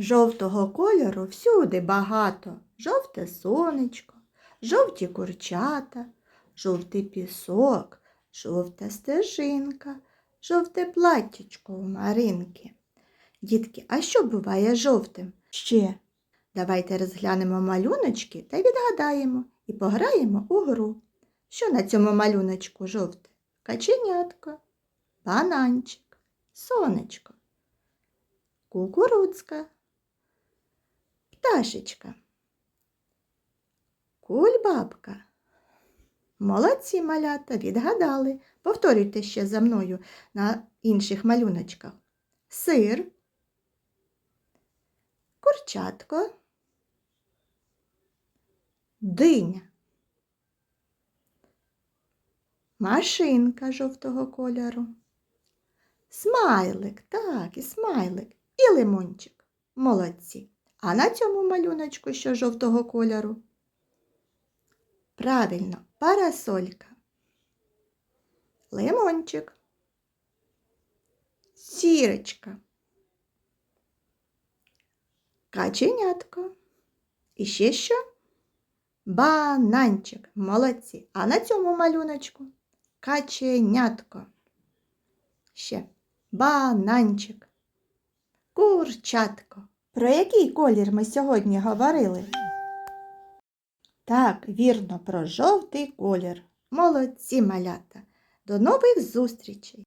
Жовтого кольору всюди багато. Жовте сонечко, жовті курчата, жовтий пісок, жовта стежинка, жовте платтячко у Маринки. Дітки, а що буває жовтим? Ще. Давайте розглянемо малюночки та відгадаємо і пограємо у гру. Що на цьому малюночку жовте? Каченятко, бананчик, сонечко, кукурудзка, пташечка, кульбабка. Молодці малята, відгадали. Повторюйте ще за мною на інших малюночках. Сир, курчатко, диня. Машинка жовтого кольору. Смайлик, так, і смайлик, і лимончик. Молодці. А на цьому малюночку що жовтого кольору? Правильно, парасолька. Лимончик. Сірочка. Каченятко. І ще що? Бананчик. Молодці. А на цьому малюночку каченятко. Ще бананчик. Курчатко. Про який колір ми сьогодні говорили? Так, вірно, про жовтий колір. Молодці малята. До нових зустрічей!